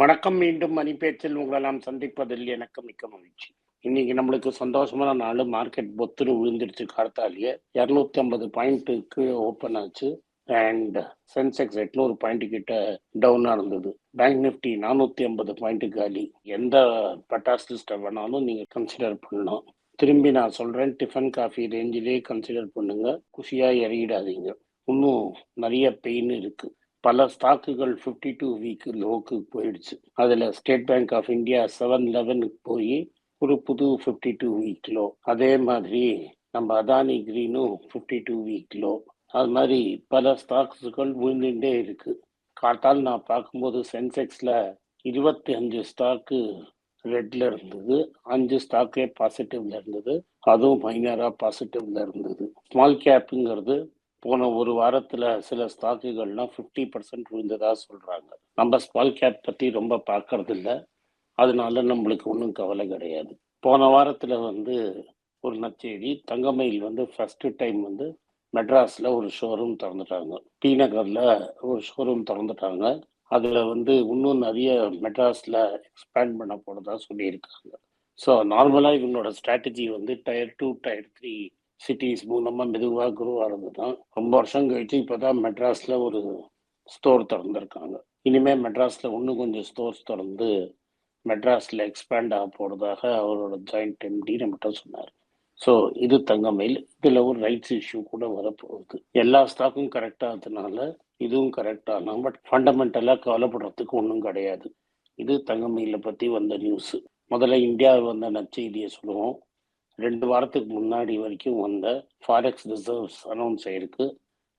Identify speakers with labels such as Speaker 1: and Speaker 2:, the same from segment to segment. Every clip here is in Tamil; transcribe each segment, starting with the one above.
Speaker 1: வணக்கம் மீண்டும் மணி பேச்சில் உங்களை நாம் சந்திப்பதில் எனக்கு மிக்க மகிழ்ச்சி. இன்னைக்கு நம்மளுக்கு சந்தோஷமான நாள். மார்க்கெட் பொத்துரு விழுந்துருச்சு கார்த்தாலேயே. இரநூத்தி ஐம்பது பாயிண்ட்டுக்கு ஓப்பன் ஆச்சு. அண்ட் சென்செக்ஸ் எட்நூறு பாயிண்ட் கிட்ட டவுனா இருந்தது. பேங்க் நிஃப்டி நானூத்தி ஐம்பது பாயிண்ட் காலி. எந்த பட்டாஸ் லிஸ்ட்டை வேணாலும் நீங்க கன்சிடர் பண்ணலாம். திரும்பி நான் சொல்றேன் டிஃபன் காஃபி ரேஞ்சிலே கன்சிடர் பண்ணுங்க. குஷியா இறங்கிடாதீங்க இன்னும் நிறைய பெயின் இருக்கு. பல ஸ்டாக்குகள் ஃபிஃப்டி டூ வீக் லோக்கு போயிடுச்சு. அதில் state bank of India seven லெவனுக்கு போய் ஒரு புது ஃபிஃப்டி டூ வீக் லோ அதே மாதிரி நம்ம அதானி கிரீனும் ஃபிஃப்டி டூ வீக் லோ அது மாதிரி பல ஸ்டாக்ஸுகள் விழுந்துட்டே இருக்கு. காட்டால் நான் பார்க்கும்போது சென்செக்ஸில் இருபத்தி அஞ்சு ஸ்டாக்கு ரெட்ல இருந்தது. அஞ்சு ஸ்டாக்கே பாசிட்டிவ்ல இருந்தது. அதுவும் மைனராக பாசிட்டிவ்ல இருந்தது. ஸ்மால் கேப்புங்கிறது போன ஒரு வாரத்துல சில ஸ்டாக்குகள்லாம் ஃபிஃப்டி பர்சன்ட் விழுந்ததா சொல்றாங்க. நம்ம ஸ்மால் கேப் பத்தி ரொம்ப பார்க்கறதில்ல. அதனால நம்மளுக்கு ஒன்றும் கவலை கிடையாது. போன வாரத்துல வந்து ஒரு நச்செய்தி தங்கமயில் வந்து ஃபர்ஸ்ட் டைம் வந்து மெட்ராஸ்ல ஒரு ஷோரூம் திறந்துட்டாங்க. டி நகர்ல ஒரு ஷோரூம் திறந்துட்டாங்க. அதுல வந்து இன்னும் நிறைய மெட்ராஸ்ல எக்ஸ்பேண்ட் பண்ண போறதா சொல்லியிருக்காங்க. ஸோ நார்மலாக இவங்களோட ஸ்ட்ராட்டஜி வந்து tier two tier three cities மூலமாக மெதுவாக குரோ ஆகிறது தான் ரொம்ப வருஷம் கழிச்சு இப்போதான் மெட்ராஸில் ஒரு ஸ்டோர் திறந்துருக்காங்க. இனிமேல் மெட்ராஸில் இன்னும் கொஞ்சம் ஸ்டோர்ஸ் திறந்து மெட்ராஸில் எக்ஸ்பேண்ட் ஆக போகிறதாக அவரோட ஜாயிண்ட் எம்டி நம்மகிட்ட சொன்னார். ஸோ இது தங்கமயில். இதில் ஒரு ரைட்ஸ் இஷ்யூ கூட வரப்போகுது. எல்லா ஸ்டாக்கும் கரெக்டாகிறதுனால இதுவும் கரெக்டான பட் ஃபண்டமெண்டலாக கவலைப்படுறதுக்கு ஒன்றும் கிடையாது. இது தங்கமயிலை பற்றி வந்த நியூஸ் முதல்ல இந்தியாவில் வந்த நற்செய்தியை சொல்லுவோம். ரெண்டு வாரத்துக்கு முன்னாடி வரைக்கும் வந்த ஃபாரெக்ஸ் ரிசர்வ்ஸ் அனௌன்ஸ் ஆயிருக்கு.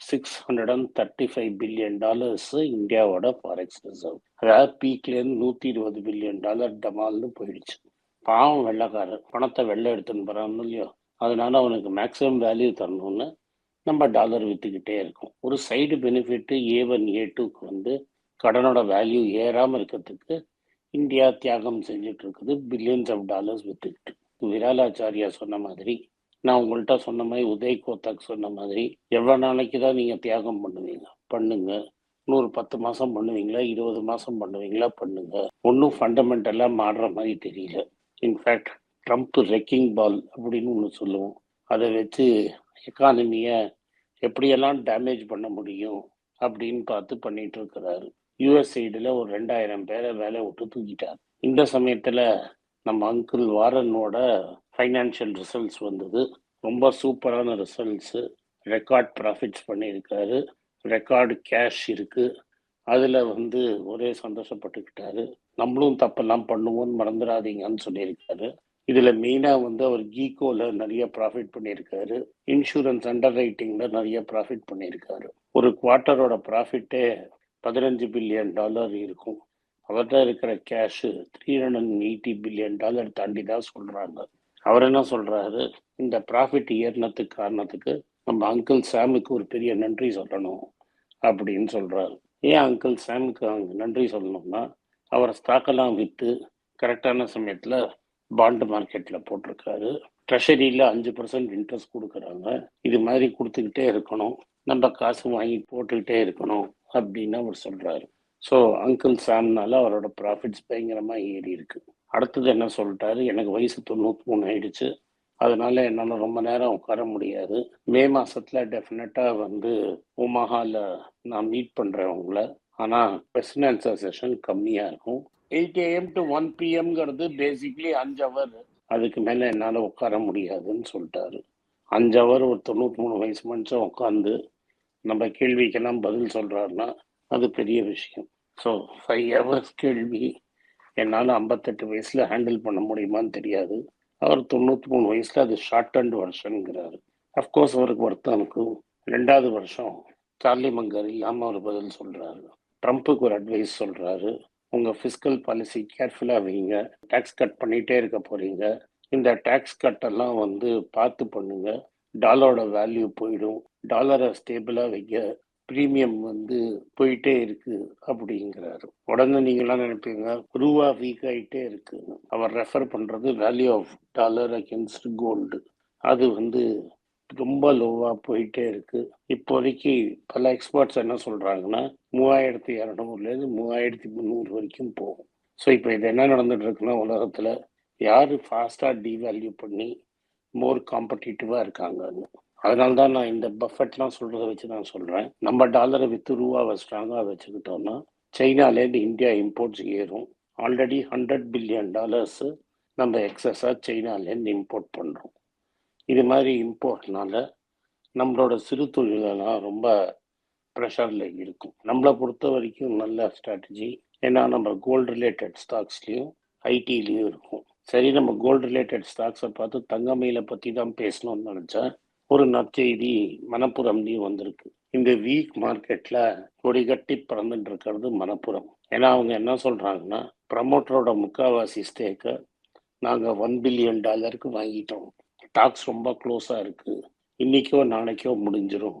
Speaker 1: Six hundred and thirty five billion dollars இந்தியாவோட ஃபாரெக்ஸ் ரிசர்வ் அதாவது பீக்லேருந்து நூற்றி இருபது பில்லியன் டாலர் டமால்னு போயிடுச்சு. பாவம் வெள்ளைக்காரர். பணத்தை வெள்ளை எடுத்துன்னு போறான்னு இல்லையோ? அதனால அவனுக்கு மேக்ஸிமம் வேல்யூ தரணும்னு நம்ம டாலர் வித்துக்கிட்டே இருக்கோம். ஒரு side benefit A one A டூக்கு வந்து கடனோட வேல்யூ ஏறாமல் இருக்கிறதுக்கு இந்தியா தியாகம் செஞ்சுட்டு இருக்குது. பில்லியன்ஸ் ஆஃப் டாலர்ஸ் வித்துக்கிட்டு. விராலாச்சாரியா சொன்ன மாதிரி நான் உங்கள்கிட்ட சொன்ன மாதிரி உதய் கோத்தாக் சொன்ன மாதிரி எவ்வளோ நாளைக்கு தான் நீங்கள் தியாகம் பண்ணுவீங்க? பண்ணுங்க. நூறு பத்து மாதம் பண்ணுவீங்களா? இருபது மாதம் பண்ணுவீங்களா? பண்ணுங்க. ஒன்றும் ஃபண்டமெண்டலாக மாறுற மாதிரி தெரியல. இன்ஃபேக்ட் ட்ரம்ப் ரெக்கிங் பால் அப்படின்னு ஒன்று சொல்லுவோம். அதை வச்சு எக்கானமியை எப்படியெல்லாம் டேமேஜ் பண்ண முடியும் அப்படின்னு பார்த்து பண்ணிட்டு இருக்கிறாரு. யூஎஸ் சைடில் ஒரு ரெண்டாயிரம் பேரை வேலை விட்டு தூக்கிட்டார். இந்த சமயத்தில் நம்ம அங்கிள் வாரனோட ஃபைனான்ஷியல் ரிசல்ட்ஸ் வந்தது. ரொம்ப சூப்பரான ரிசல்ட்ஸு ரெக்கார்ட் ப்ராஃபிட்ஸ் பண்ணியிருக்காரு. ரெக்கார்டு கேஷ் இருக்குது அதில் வந்து ஒரே சந்தோஷப்பட்டுக்கிட்டாரு. நம்மளும் தப்பெல்லாம் பண்ணுவோம்னு மறந்துடாதீங்கன்னு சொல்லியிருக்காரு. இதில் மெயினாக வந்து அவர் கீகோவில் நிறைய ப்ராஃபிட் பண்ணியிருக்காரு. இன்சூரன்ஸ் அண்டர் ரைட்டிங்கில் நிறைய ப்ராஃபிட் பண்ணியிருக்காரு. ஒரு குவார்ட்டரோட ப்ராஃபிட்டே பதினஞ்சு பில்லியன் டாலர் இருக்கும். அவர்கிட்ட இருக்கிற cash three hundred eighty billion dollar தாண்டி தான் சொல்கிறாங்க அவர் என்ன சொல்கிறாரு இந்த ப்ராஃபிட் ஏறினத்துக்கு காரணத்துக்கு நம்ம அங்கிள் சாமுக்கு ஒரு பெரிய நன்றி சொல்லணும் அப்படின்னு சொல்கிறாரு ஏன் அங்கிள் சாமுக்கு அங்கே நன்றி சொல்லணும்னா அவர் ஸ்டாக்கெல்லாம் விற்று கரெக்டான சமயத்தில் பாண்டு மார்க்கெட்டில் போட்டிருக்காரு. ட்ரெஷரியில் அஞ்சு பர்சன்ட் இன்ட்ரெஸ்ட் கொடுக்குறாங்க. இது மாதிரி கொடுத்துக்கிட்டே இருக்கணும். நம்ம காசு வாங்கி போட்டுக்கிட்டே இருக்கணும் அப்படின்னு அவர் சொல்கிறாரு ஸோ அங்கிள் சாம்னால அவரோட ப்ராஃபிட்ஸ் பயங்கரமாக ஏறி இருக்கு. அடுத்தது என்ன சொல்லிட்டாரு? எனக்கு வயசு தொண்ணூற்றி மூணு ஆயிடுச்சு. அதனால என்னால் ரொம்ப நேரம் உட்கார முடியாது. மே மாசத்துல டெஃபினட்டாக வந்து உமாஹால நான் மீட் பண்ணுறேன் உங்களை. ஆனால் கொஸ்டின் ஆன்சர் செஷன் கம்மியாக இருக்கும். எயிட் ஏஎம் டு ஒன் பிஎம்ங்கிறது பேசிக்லி அஞ்சு ஹவர் அதுக்கு மேலே என்னால் உட்கார முடியாதுன்னு சொல்லிட்டாரு. அஞ்சு ஹவர் ஒரு தொண்ணூற்றி மூணு வயசு மனுஷன் உட்காந்து நம்ம கேள்விக்கெல்லாம் பதில் சொல்கிறாருன்னா அது பெரிய விஷயம். ஸோ ஃபைவ் ஹவர்ஸ் கேள்வி என்னால் ஐம்பத்தெட்டு வயசில் ஹேண்டில் பண்ண முடியுமான்னு தெரியாது. அவர் தொண்ணூற்றி மூணு வயசில் அது ஷார்ட் அண்ட் வருஷனுங்கிறார் அஃப்கோர்ஸ் அவருக்கு வருத்தம் ரெண்டாவது வருஷம் சார்லி மங்கர் இல்லாமல் அவர் பதில் சொல்கிறாரு ட்ரம்ப்புக்கு ஒரு அட்வைஸ் சொல்கிறாரு உங்கள் ஃபிஸ்கல் பாலிசி கேர்ஃபுல்லாக வைங்க. டேக்ஸ் கட் பண்ணிகிட்டே இருக்க போகிறீங்க இந்த டேக்ஸ் கட்டெல்லாம் வந்து பார்த்து பண்ணுங்க. டாலரோட வேல்யூ போயிடும். டாலரை ஸ்டேபிளாக வைக்க ப்ரீமியம் வந்து போயிட்டே இருக்கு அப்படிங்கிறாரு. உடனே நீங்களாம் நினைப்பீங்க ரூபா வீக் ஆகிட்டே இருக்கு. அவர் ரெஃபர் பண்றது value of dollar against gold அது வந்து ரொம்ப லோவா போயிட்டே இருக்கு. இப்போதைக்கு பல எக்ஸ்பர்ட்ஸ் என்ன சொல்றாங்கன்னா மூவாயிரத்தி இரநூறுலேருந்து மூவாயிரத்தி முந்நூறு வரைக்கும் போகும். ஸோ இப்போ இது என்ன நடந்துட்டு இருக்குன்னா உலகத்துல யாரு ஃபாஸ்டா டிவேல்யூ பண்ணி மோர் காம்படிட்டிவா இருக்காங்கன்னு. அதனால தான் நான் இந்த பஃபெட்லாம் சொல்கிறத வச்சு நான் சொல்கிறேன் நம்ம டாலரை வித்து ரூபாவை ஸ்ட்ராங்காக வச்சுக்கிட்டோம்னா சைனாலேருந்து இந்தியா இம்போர்ட்ஸ் ஏறும். ஆல்ரெடி ஹண்ட்ரட் பில்லியன் டாலர்ஸு நம்ம எக்ஸஸாக சைனாலேருந்து இம்போர்ட் பண்ணுறோம் இது மாதிரி இம்போர்ட்னால நம்மளோட சிறு தொழிலெல்லாம் ரொம்ப ப்ரெஷரில் இருக்கும். நம்மளை பொறுத்த வரைக்கும் நல்ல ஸ்ட்ராட்டஜி ஏன்னா நம்ம கோல்டு ரிலேட்டட் ஸ்டாக்ஸ்லேயும் ஐடிலையும் இருக்கும். சரி நம்ம கோல்டு ரிலேட்டட் ஸ்டாக்ஸை பார்த்து தங்கமையில பற்றி தான் பேசணும்னு நினச்சேன். ஒரு நற்செய்தி மணப்புறம்லையும் வந்திருக்கு. இந்த வீக் மார்க்கெட்டில் கொடி கட்டி பறந்துட்டு இருக்கிறது மணப்புறம். ஏன்னா அவங்க என்ன சொல்கிறாங்கன்னா ப்ரமோட்டரோட முக்காவாசி ஸ்டேக்கை நாங்கள் ஒன் பில்லியன் டாலருக்கு வாங்கிட்டோம். டாக்ஸ் ரொம்ப க்ளோஸாக இருக்குது இன்னைக்கோ நாளைக்கோ முடிஞ்சிடும்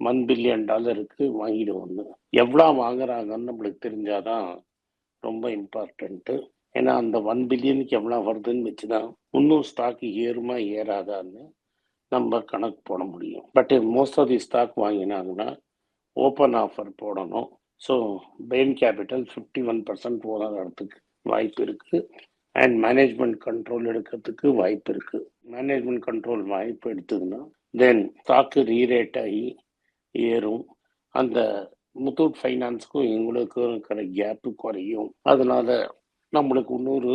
Speaker 1: ஒன் பில்லியன் டாலருக்கு வாங்கிடுவோம்னு. எவ்வளோ வாங்குறாங்கன்னு நம்மளுக்கு தெரிஞ்சாதான் ரொம்ப இம்பார்ட்டண்ட்டு ஏன்னா அந்த ஒன் பில்லியனுக்கு எவ்வளோ வருதுன்னு வச்சு தான் இன்னும் ஸ்டாக் ஏறுமா ஏறாதான்னு நம்ம கணக்கு போட முடியும். But most of the stock வாங்கினாங்கன்னா open offer போடணும். So Bain capital fifty one percent போகிறதுக்கு வாய்ப்பு இருக்குது அண்ட் மேனேஜ்மெண்ட் கண்ட்ரோல் எடுக்கிறதுக்கு வாய்ப்பு இருக்குது மேனேஜ்மெண்ட் கண்ட்ரோல் வாய்ப்பு எடுத்ததுன்னா தென் ஸ்டாக்கு ரீரேட் ஆகி ஏறும். அந்த முத்தூட் ஃபைனான்ஸுக்கும் எங்களுக்கும் இருக்கிற கேப்பு குறையும். அதனால நம்மளுக்கு இன்னொரு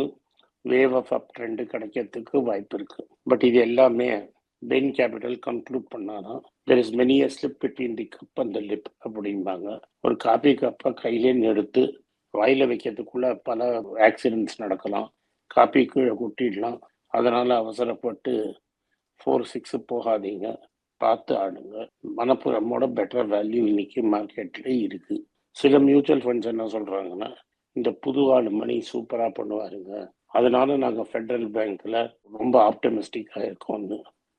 Speaker 1: வேவ் ஆஃப் அப் ட்ரெண்டு கிடைக்கிறதுக்கு வாய்ப்பு இருக்குது பட் இது எல்லாமே பெயின் கேபிட்டல் கன்க்ளூட் பண்ணாதான் there is many a slip between the cup and the lip அப்படிம்பாங்க. ஒரு காபி கப்பை கையிலேன்னு எடுத்து வாயில வைக்கிறதுக்குள்ள பல ஆக்சிடென்ட்ஸ் நடக்கலாம். காப்பி கீழே கொட்டிடலாம். அதனால அவசரப்பட்டு ஃபோர் சிக்ஸ் போகாதீங்க. பார்த்து ஆடுங்க. மனப்புறமோட பெட்டர் வேல்யூ இன்னைக்கு மார்க்கெட்ல இருக்கு. சில மியூச்சுவல் ஃபண்ட்ஸ் என்ன சொல்றாங்கன்னா இந்த புது ஆள் மணி சூப்பரா பண்ணுவாருங்க. அதனால நாங்கள் ஃபெடரல் பேங்க்ல ரொம்ப ஆப்டமிஸ்டிக்காக இருக்கோம்னு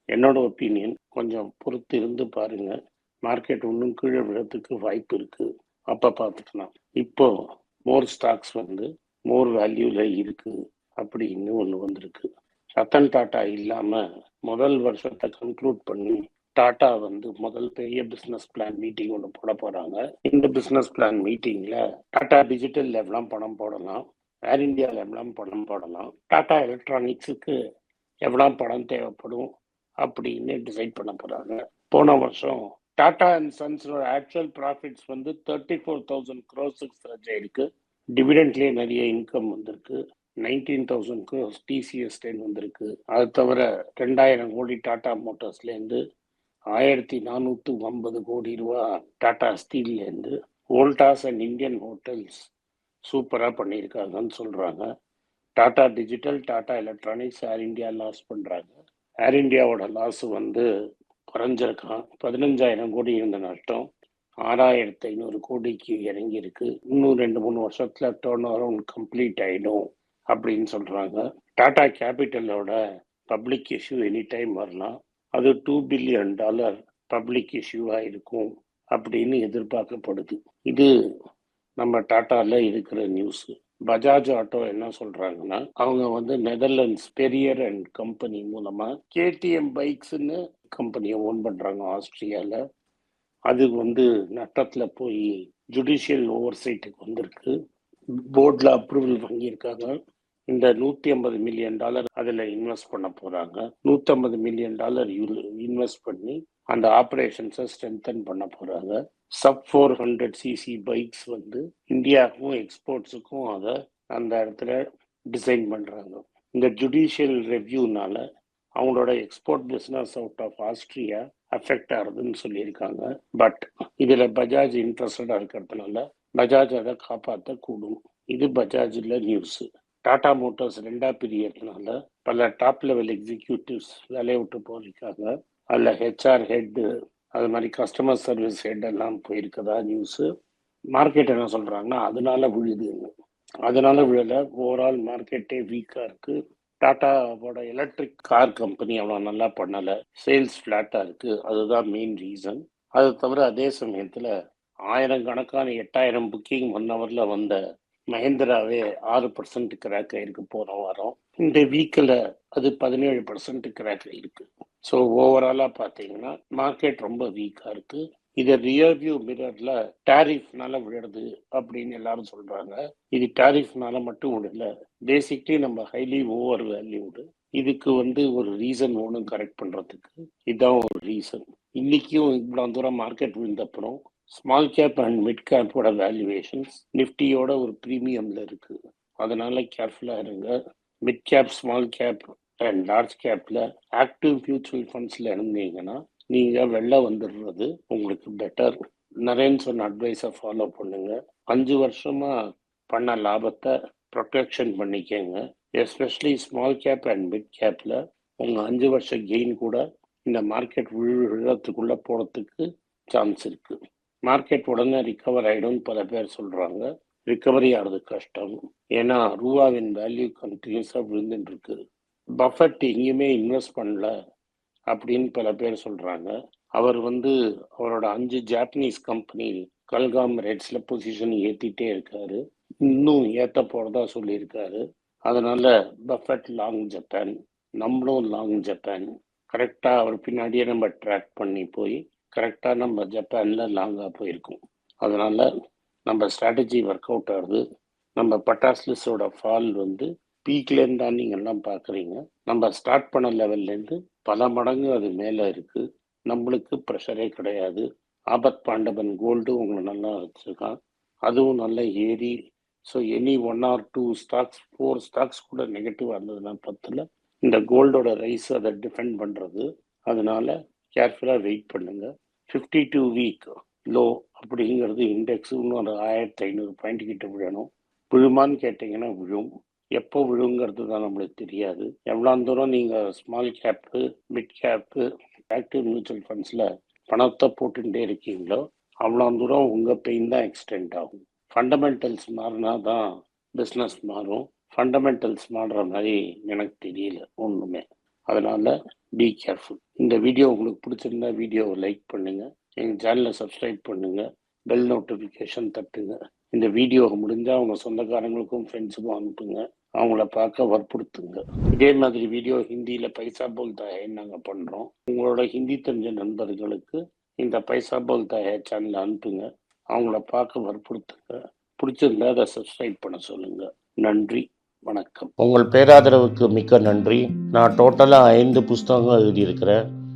Speaker 1: என்னோட ஒப்பீனியன் கொஞ்சம் பொறுத்து இருந்து பாருங்க. மார்க்கெட் இன்னும் கீழே விழறதுக்கு வாய்ப்பு இருக்கு. அப்ப பார்த்துக்கலாம். இப்போ மோர் ஸ்டாக்ஸ் வந்து மோர் வேல்யூல இருக்கு அப்படின்னு ஒன்று வந்திருக்கு. ரத்தன் டாட்டா இல்லாம முதல் வருஷத்தை கன்க்ளூட் பண்ணி டாட்டா வந்து முதல் பெரிய பிசினஸ் பிளான் மீட்டிங் ஒன்று போட போறாங்க. இந்த பிசினஸ் பிளான் மீட்டிங்ல டாட்டா டிஜிட்டல் எவ்வளோ பணம் போடலாம்? ஏர் இந்தியாவில் எவ்வளோ பணம் போடலாம்? டாட்டா எலக்ட்ரானிக்ஸுக்கு எவ்வளோ பணம் தேவைப்படும்? அப்படின்னு டிசைட் பண்ண போறாங்க. போன வருஷம் டாடா அண்ட் சன்ஸோட ஆக்சுவல் ப்ராஃபிட்ஸ் வந்து தேர்ட்டி ஃபோர் தௌசண்ட் க்ரோஸுக்கு சர்ஜ் ஆயிருக்கு டிவிடெண்ட்லேயே நிறைய இன்கம் வந்திருக்கு. Nineteen thousand crores TCS ten வந்திருக்கு. அது தவிர ரெண்டாயிரம் கோடி டாடா மோட்டார்ஸ்லேருந்து ஆயிரத்தி நானூற்றி ஐம்பது கோடி ரூபா டாடா ஸ்டீல்லேருந்து ஓல்டாஸ் அண்ட் இந்தியன் ஹோட்டல்ஸ் சூப்பராக பண்ணியிருக்காங்கன்னு சொல்கிறாங்க Tata digital Tata electronics air India loss பண்ணுறாங்க ஏர் இந்தியாவோட லாஸ் வந்து குறைஞ்சிருக்கான். பதினஞ்சாயிரம் கோடி இருந்த நஷ்டம். ஆறாயிரத்தி ஐநூறு கோடிக்கு இறங்கி இருக்கு இன்னும் ரெண்டு மூணு வருஷத்துல டேர்ன் ஓவர் கம்ப்ளீட் ஆயிடும் அப்படின்னு சொல்றாங்க. டாடா கேபிட்டலோட பப்ளிக் இஷ்யூ எனி டைம் வரலாம். அது டூ பில்லியன் டாலர் பப்ளிக் இஷ்யூவா இருக்கும் அப்படின்னு எதிர்பார்க்கப்படுது. இது நம்ம டாட்டால இருக்கிற நியூஸ் பஜாஜ் ஆட்டோ என்ன சொல்றாங்கன்னா அவங்க வந்து நெதர்லாண்ட்ஸ் பெரியர் அண்ட் கம்பெனி மூலமா கேடிஎம் பைக்ஸ்ன்னு கம்பெனியை ஓன் பண்றாங்க ஆஸ்திரியால அது வந்து நட்டத்துல போய் ஜுடிஷியல் ஓவர் சைட்டுக்கு வந்திருக்கு. போர்டில் அப்ரூவல் வாங்கியிருக்காங்க. இந்த நூற்றி ஐம்பது மில்லியன் டாலர் அதில் இன்வெஸ்ட் பண்ண போகிறாங்க நூற்றம்பது மில்லியன் டாலர் இன்வெஸ்ட் பண்ணி அந்த ஆப்ரேஷன்ஸை ஸ்ட்ரென்தன் பண்ண போறாங்க. Sub four hundred CC bikes வந்து இந்தியாவுக்கும் எக்ஸ்போர்ட்ஸுக்கும் அதை அந்த இடத்துல டிசைன் பண்றாங்க. இந்த ஜுடிஷியல் ரெவ்யூனால அவங்களோட export business out of Austria affect ஆகுதுன்னு சொல்லியிருக்காங்க. பட் இதில் பஜாஜ் இன்ட்ரெஸ்டடா இருக்கிறதுனால பஜாஜ் அதை காப்பாற்ற கூடும் இது பஜாஜ்ல நியூஸு டாடா மோட்டார்ஸ் ரெண்டா பிரியறதுனால பல டாப் லெவல் எக்ஸிக்யூட்டிவ்ஸ் வேலையை விட்டு போயிருக்காங்க. அதில் ஹெச்ஆர் ஹெட்டு அது மாதிரி கஸ்டமர் சர்வீஸ் ஹெட் எல்லாம் போயிருக்கதா நியூஸு மார்க்கெட் என்ன சொல்கிறாங்கன்னா அதனால விழுதுன்னு அதனால விழல. ஓவரால் மார்க்கெட்டே வீக்காக இருக்குது டாட்டாவோட எலக்ட்ரிக் கார் கம்பெனி அவ்வளோ நல்லா பண்ணலை. சேல்ஸ் ஃப்ளாட்டாக இருக்குது அதுதான் மெயின் ரீசன் அது தவிர அதே சமயத்தில் ஆயிரம் கணக்கான எட்டாயிரம் புக்கிங் ஒன் ஹவரில் வந்த மஹேந்திராவே ஆறு பர்சன்ட் கிராக் ஆயிருக்கு போன வாரம். இந்த வீக்கில் அது பதினேழு பர்சன்ட் கிராக் ஆயிருக்கு. ஸோ ஓவராலாக பார்த்தீங்கன்னா மார்க்கெட் ரொம்ப வீக்காக இருக்கு. இதை ரியர் வியூ மிரர்ல டாரிஃப்னால விழுது அப்படின்னு எல்லாரும் சொல்றாங்க. இது டாரிஃப்னால மட்டும் விடல. பேசிக்லி நம்ம ஹைலி ஓவர் வேல்யூடு இதுக்கு வந்து ஒரு ரீசன் ஒன்றும் கரெக்ட் பண்றதுக்கு இதுதான் ஒரு ரீசன் இன்னைக்கும் இவ்வளோ தூரம் மார்க்கெட் விழுந்தப்புறம் ஸ்மால் கேப் அண்ட் மிட் கேப்போட வேல்யூவேஷன்ஸ் நிஃப்டியோட ஒரு ப்ரீமியம்ல இருக்கு. அதனால கேர்ஃபுல்லா இருங்க. Mid cap small cap and large கேப்ல ஆக்டிவ் மியூச்சுவல் ஃபண்ட்ஸ்ல இருந்தீங்கன்னா நீங்க வெளில வந்துடுறது உங்களுக்கு பெட்டர் நரேன் சொன்ன அட்வைஸை ஃபாலோ பண்ணுங்க. அஞ்சு வருஷமா பண்ண லாபத்தை ப்ரொடெக்ஷன் பண்ணிக்கங்க. Especially small cap and mid கேப்ல உங்க அஞ்சு வருஷ கெயின் கூட இந்த மார்க்கெட் விழுறதுக்குள்ள போறதுக்கு சான்ஸ் இருக்கு. மார்க்கெட் உடனே ரிக்கவர் ஆயிடும்னு பல பேர் சொல்றாங்க. ரிக்கவரி ஆகிறது கஷ்டம். ஏன்னா ரூபாவின் வேல்யூ கண்டினியூஸாக விழுந்துட்டு இருக்குது பஃபட் எங்கேயுமே இன்வெஸ்ட் பண்ணல அப்படின்னு பல பேர் சொல்றாங்க. அவர் வந்து அவரோட அஞ்சு ஜாப்பனீஸ் கம்பெனி கல்காம் ரேட்ஸில் பொசிஷன் ஏத்திட்டே இருக்காரு. இன்னும் ஏத்த போறதா சொல்லியிருக்காரு. அதனால பஃபட் லாங் ஜப்பான் நம்மளும் லாங் ஜப்பான். கரெக்டா அவர் பின்னாடியே நம்ம ட்ராக் பண்ணி போய் கரெக்டா நம்ம ஜப்பானில் லாங்கா போயிருக்கோம். அதனால நம்ம ஸ்ட்ராட்டஜி ஒர்க் அவுட் ஆகுது. நம்ம பட்டாஸ்லிஸோட ஃபால் வந்து பீக்லேருந்து தான் நீங்கள் எல்லாம் பார்க்குறீங்க. நம்ம ஸ்டார்ட் பண்ண லெவல்லேருந்து பல மடங்கு அது மேலே இருக்குது நம்மளுக்கு ப்ரெஷரே கிடையாது. ஆபத் பாண்டவன் கோல்டு உங்களை நல்லா வச்சுருக்கான். அதுவும் நல்லா ஏறி so any one or two stocks four stocks கூட நெகட்டிவ் இருந்ததுன்னா பத்தில் இந்த கோல்டோட ரைஸ் அதை டிஃபெண்ட் பண்ணுறது அதனால கேர்ஃபுல்லாக வெயிட் பண்ணுங்க. ஃபிஃப்டி டூ வீக் லோ அப்படிங்கிறது இண்டெக்ஸ் இன்னும் ஒரு ஆயிரத்தி ஐநூறு பாயிண்ட் கிட்ட விழணும். விழுமான்னு கேட்டிங்கன்னா விழும். எப்போ விழுங்கிறது தான் நம்மளுக்கு தெரியாது. எவ்வளோ தூரம் நீங்கள் small cap mid cap active mutual ஃபண்ட்ஸில் பணத்தை போட்டுகிட்டே இருக்கீங்களோ அவ்வளோ தூரம் உங்கள் பெயின் தான் எக்ஸ்டெண்ட் ஆகும். ஃபண்டமெண்டல்ஸ் மாறினா தான் பிஸ்னஸ் மாறும். ஃபண்டமெண்டல்ஸ் மாறுற மாதிரி எனக்கு தெரியல ஒன்றுமே அதனால் பி கேர்ஃபுல் இந்த வீடியோ உங்களுக்கு பிடிச்சிருந்தா வீடியோவை லைக் பண்ணுங்கள் எங்கள் சேனலை சப்ஸ்கிரைப் பண்ணுங்கள் பெல் நோட்டிஃபிகேஷன் தட்டுங்க. இந்த வீடியோவை முடிஞ்சால் அவங்க சொந்தக்காரங்களுக்கும் ஃப்ரெண்ட்ஸுக்கும் அனுப்புங்க. அவங்கள பார்க்க வற்புறுத்துங்க. இதே மாதிரி வீடியோ ஹிந்தியில் பைசா போல் தாயன்னு நாங்கள் பண்ணுறோம் உங்களோட ஹிந்தி தெரிஞ்ச நண்பர்களுக்கு இந்த பைசா போல் தாய சேனலை அனுப்புங்க. அவங்கள பார்க்க வற்புறுத்துங்க. பிடிச்சிருந்தா அதை சப்ஸ்கிரைப் பண்ண சொல்லுங்க. நன்றி. வணக்கம். உங்கள் பேராதரவுக்கு மிக்க நன்றி. நான் டோட்டலாக ஐந்து புஸ்தகங்கள் எழுதியிருக்கிறேன்.